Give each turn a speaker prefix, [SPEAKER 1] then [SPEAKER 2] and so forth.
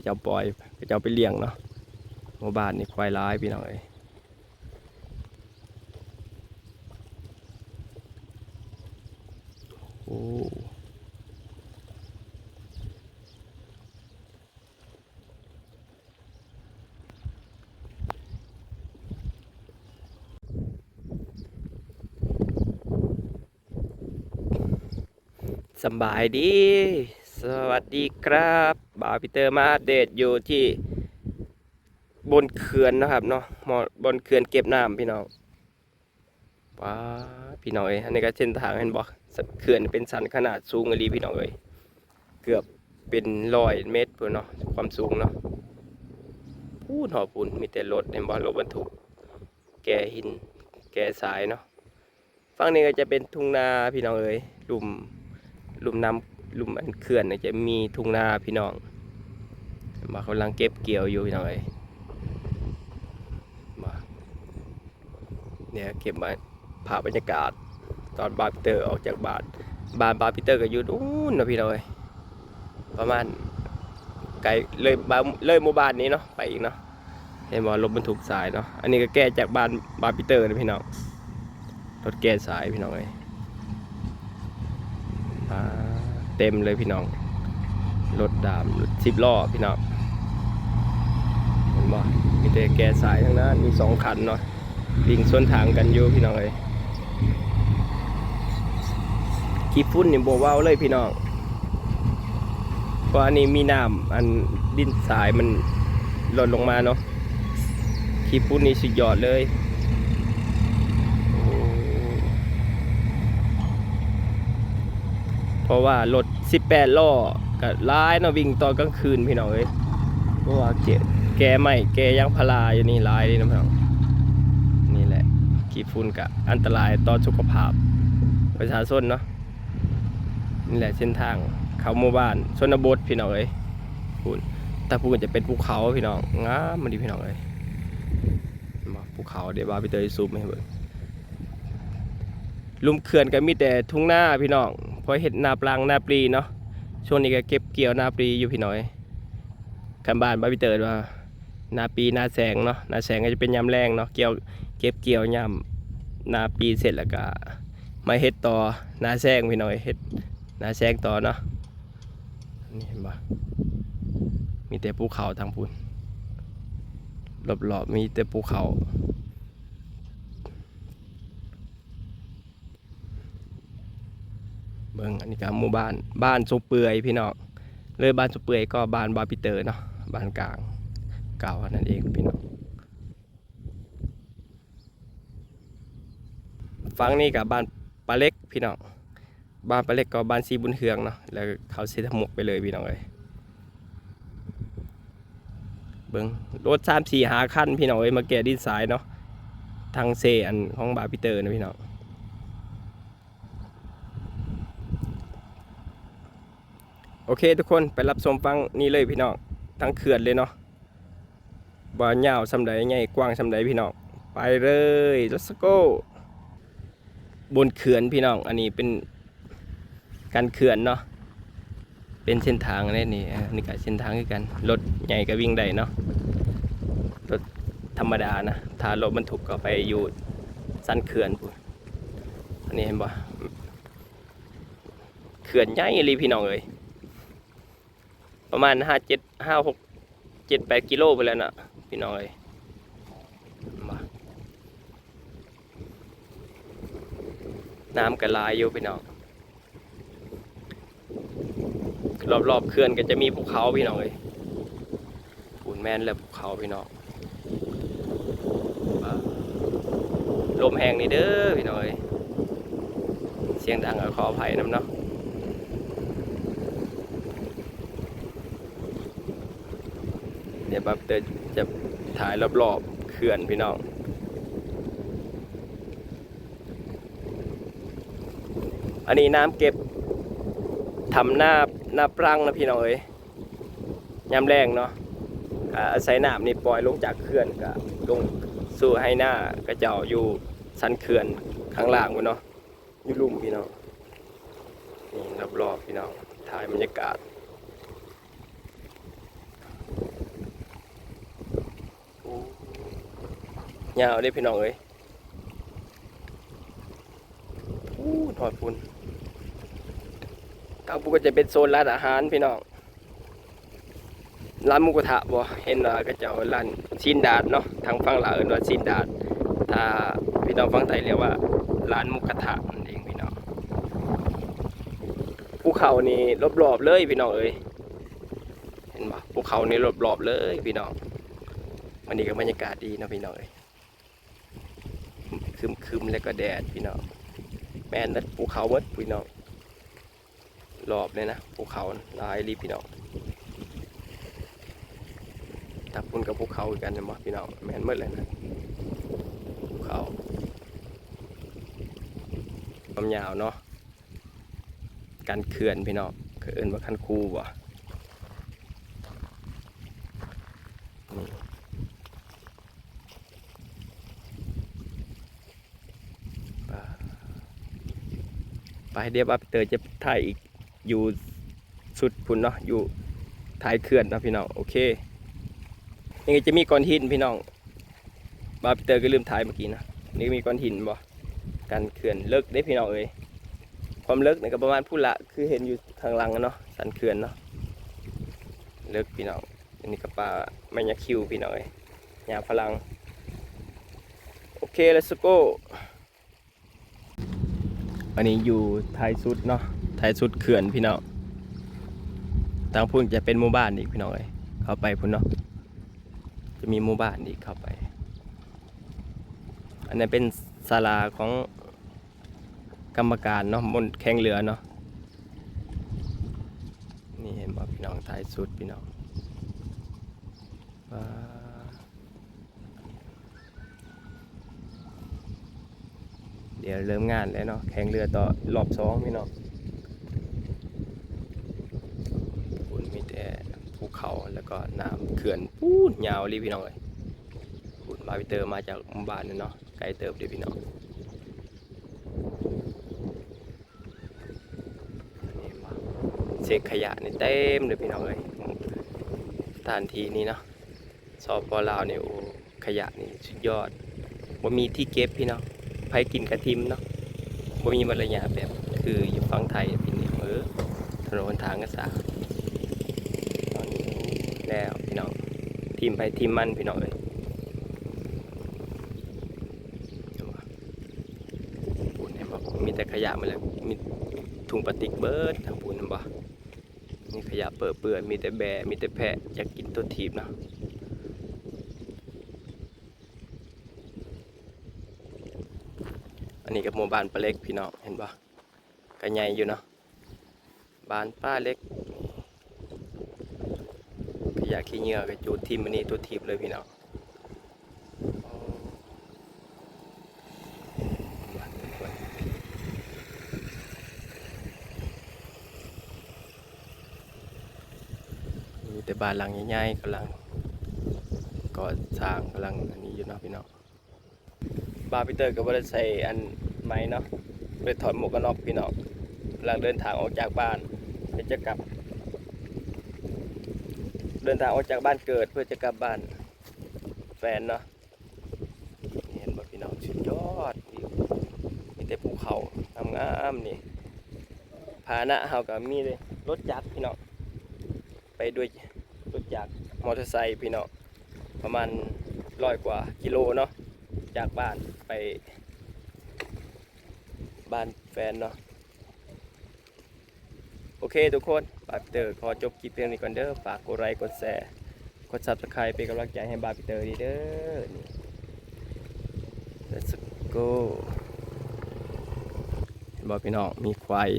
[SPEAKER 1] ก็จะเอาปล่อยก็จะเอาไปเลี้ยงเนาะหมู่บ้านนี่ควายร้ายพี่น้องเอ้ยโอ้สบายดี สวัสดีครับ บ่าวพีเตอร์มาอัปเดตอยู่ที่บนเขื่อนนะครับเนาะบนเขื่อนเก็บน้ำพี่น้องว้าพี่น้องเอ้ยอันนี้ก็เส้นทางเห็นบอกเขื่อนเป็นสันขนาดสูงอลีพี่น้องเอ้ยเกือบเป็นร้อยเมตรพุ่นเนาะความสูงเนาะพูดหอปุ่นมีแต่รถเห็นบอกรถบรรทุก แก่หิน แก่สายเนาะฝั่งนี้ก็จะเป็นทุ่งนาพี่น้องเอ้ยลุมลุมน้ำลุ่มอันเขื่อนจะมีทุ่งนาพี่น้อง มากำลังเก็บเกี่ยวอยู่พี่อยมาเนี่ยเก็บมาภาพบรรยากาศ ตอนบาร์พีเตอร์ออกจากบ้านบ้านบาร์พีเตอร์ก็อยู่นู่นนะพี่น้องเอ้ยประมาณไกลเลยบาเลยหมู่บ้านนี้เนาะไปอีกเนาะเห็นว่ารถบรรทุกสายเนาะอันนี้ก็แก้จากบ้านบาร์พีเตอร์นะพี่น้องรถแก้สายพี่น้องเอ้ยเต็มเลยพี่น้องรถดามรถสิบล้อพี่น้อง บ่มีแต่แกสายทั้งนั้นมีสองคันเนาะวิ่งสวนทางกันอยู่พี่น้องเลยขี้ฝุ่นนี่บ่เว้าเลยพี่น้องเพราะอันนี้มีน้ำอันดินสายมันหล่นลงมาเนาะขี้ฝุ่นนี่สุดยอดเลยเพราะว่ารถ 18 ล้อก็ร้ายเนาะวิ่งตอนกลางคืนพี่น้องเอ้ยเพราะว่าเก แกไม่แกยังพาราอยู่นี่ร้ายเลยนะพี่น้องนี่แหละขี้ฝุ่นกะอันตรายต่อสุขภาพ ประชาชนเนาะนี่แหละเส้นทางเขาหมู่บ้านชนบทพี่น้องเอ้ยพูนแต่พูนจะเป็นภูเขาพี่น้องงามมันดีพี่น้องเอ้ยมาภูเขาเดี๋ยวบาไปเตยซูมให้เบิ่งลุมเขื่อนก็มีแต่ทุ่งนาพี่น้องเพราะเห็ดนาปลังนาปลีเนาะช่วงนี้ก็เก็บเกี่ยวนาปลีอยู่พี่น้อยกันบ้านบาไปเตยว่า นาปีนาแสงเนาะนาแสงก็จะเป็นยามแรงเนาะเกี่ยวเก็บเกี่ยวยามนาปีเสร็จแล้วก็มาเฮ็ดต่อนาแซงพี่น้อยเฮ็ดนาแซงต่อเนาะนี่เห็นปะมีแต่ภูเขาทางพูนรอบๆมีแต่ภูเขาเบิ่งอันนี้ก็หมู่บ้านบ้านสุเปื่อยพี่น้องเลยบ้านสุเปื่อยก็บ้านบาปิเตอร์เนาะบ้านกลาง เก่านั่นเองพี่น้องฟังนี่กับบ้านปลาเล็กพี่น้องบ้านปลาเล็กก็บ้านซีบุญเฮืองเนาะแล้วเขาเสถหมกไปเลยพี่น้องเลยเบิ้งรถสามสี่หาขั้นพี่น้องเอ้ยมาแก่ดินสายเนาะทางเซอันของบาร์พีเตอร์นะพี่น้องโอเคทุกคนไปรับชมฟังนี่เลยพี่น้องทั้งเขื่อนเลยเนาะ บ่าวยาวสำใดใหญ่กว้างสำใดพี่น้องไปเลย let's go บนเขื่อนพี่น้อง อันนี้เป็นการเขื่อนเนาะเป็นเส้นทางนี่นี่นี่ก็เส้นทางคือกันรถใหญ่ก็วิ่งได้เนาะรถธรรมดานะถ้ารถบรรทุกก็ไปอยู่สันเขื่อนพู้นอันนี้เห็นบ่เขื่อนใหญ่เลยพี่น้องเอ้ยประมาณห้าเจ็ดห้าหกเจ็ดแปดกิโลไปแล้วนะ พี่น้องเอ้ยเห็นบ่น้ำกระลายอยู่พี่น้องรอบๆเขื่อนก็จะมีภูเขาพี่น้องเลยปูนแมนและภูเขาพี่น้องลมแห้งนี่เด้อพี่น้องเอ้ยเสียงดังก็ขออภัยน้ำเนาะ เดี๋ยวบับเตอร์จะถ่ายรอบๆเขื่อนพี่น้องอันนี้น้ำเก็บทำหน้าหน้าปรังนะพี่น้องเอ้ยยามแรงเนาะอาศัยน้ำนี่ปล่อยลงจากเขื่อนก็ลงสู่ให้หน้ากระเจ้าอยู่สันเขื่อนข้างล่างพุ่นเนาะอยู่ลุ่มพี่น้องนี่รอบๆพี่น้องถ่ายบรรยากาศ ยาวเด้พี่น้องเอ้ยพูดหอดพุ่นทางพูก็จะเป็นโซนร้านอาหารพี่น้อง ร้านมุกระทะบ่เห็นว่าก็จะร้านชินดาดเนาะ ทางฝั่งลาวเอิ้นว่าชินดาด ถ้าพี่น้องฝั่งไทยเรียกว่าร้านมุกระทะนั่นเองพี่น้อง ภูเขานี่รอบๆเลยพี่น้องเอ้ย เห็นบ่ภูเขานี่รอบๆเลยพี่น้องวันนี้ก็บรรยากาศดีนะพี่น้องเอ้ย คึมคึมแล้วก็แดดพี่น้องแม่นนัดภูเขาเบิดพี่น้องรอบเลยนะภูเขาลายรีพี่น้องทับปุ่นกับภูเขาอีกกันนะบ่พี่น้องแม่นเบิดเลยนะภูเขาความยาวเนาะการเขื่อนพี่น้องเขื่อนว่าคันคูบ่นี่ไปไป เดี๋ยวอาไปเตอร์จะถ่ายอีกอยู่สุดพุ่นเนาะอยู่ถ่ายเขื่อนนะพี่น้องโอเคยังไงจะมีก้อนหินพี่น้องบาปิเตอร์ก็ลืมถ่ายเมื่อกี้นะนี่มีก้อนหินบ่การเขื่อนเลิกได้พี่น้องเอ้ยความเลึกเนี่ยก็ประมาณผู้ละคือเห็นอยู่ข้างหลังเนาะสันเขื่อนเนาะเลึกพี่น้องอันนี้ก็ปลาแมงยาคิวพี่น้องเอ้ยยาฝรั่งโอเค let's go อันนี้อยู่ท้ายสุดเนาะท้ายสุดเขื่อนพี่น้องทางพุ่นจะเป็นหมู่บ้านอีกพี่น้องเอ้ยเข้าไปพุ่นเนาะจะมีหมู่บ้านอีกเข้าไป อันนั้เป็นศาลาของกรรมการเนาะบนแข่งเรือเนาะนี่เห็นบ่พี่น้องท้ายสุดพี่น้องว้าเดี๋ยวเริ่มงานแล้วเนาะแข่งเรือต่อรอบสองพี่น้องคุณมีแต่ภูเขาแล้วก็น้ำเขื่อนปูดยาวเลยพี่น้องเลยคุณมาพิเตอร์มาจากบ้านนั่นเนาะไกลเติบเดียพี่น้องเช็คขยะนี่เต็มเลยพี่น้องเลยสถานที่นี้เนาะสอบปลาวเนี่ยโอ้ขยะนี่สุดยอดว่ามีที่เก็บพี่น้อง ไผกินกระทิมเนาะว่ามีมารยาแบบคืออยู่ฝั่งไทยพี่นี่เออถนนทางก็สะอาตอนนี้แล้วพี่น้องทีมไปทีมมันพี่น้องเลยปูนเห็นบ่มีแต่ขยะมาแล้วมีถุงพลาสติกเบิร์ดทางปูนนนบ่มีขยะเปื้อนเปื่อนมีแต่แบมีแต่แพะอยากกินตัวทีบเนาะ นนี้กับหมู่บ้านป้าเล็กพี่น้องเห็นบ่ก็ใหญ่อยู่เนาะบ้านป้าเล็กขยะขี้เหงื่อก็จูดทีมอันนี้ตัวทีบเลยพี่น้องบ้านเพิ่นมีแต่บ้านหลังใหญ่ๆกำลังก่อสร้างกำลังอันนี้อยู่เนาะพี่น้อง บ้านพี่เตอร์ก็บ่ได้ใส่อันไม้เนาะบ่ได้ถอดหมวกกันน็อกพี่น้องกำลังเดินทางออกจากบ้านเพื่อจะกลับ เดินทางออกจากบ้านเกิดเพื่อจะกลับบ้านแฟนเนาะเห็นบ่พี่น้องสุดยอดวิวมีแต่ภูเขางามๆนี่พาหนะเฮาก็มีเลยรถจักรพี่น้องไปด้วยรถจักรมอเตอร์ไซค์พี่น้องประมาณร้อยกว่ากิโลเนาะ จากบ้านไป บ้านแฟนเนาะโอเคทุกคนบาร์พีเตอร์ขอจบคลิปเพียงนี้ก่อนเด้อฝากกดไลค์กดแชร์กด subscribe เป็นกำลังใจให้บาร์พีเตอร์ดีเด้อนี่ let's go เห็นบอกพี่น้องมีควาย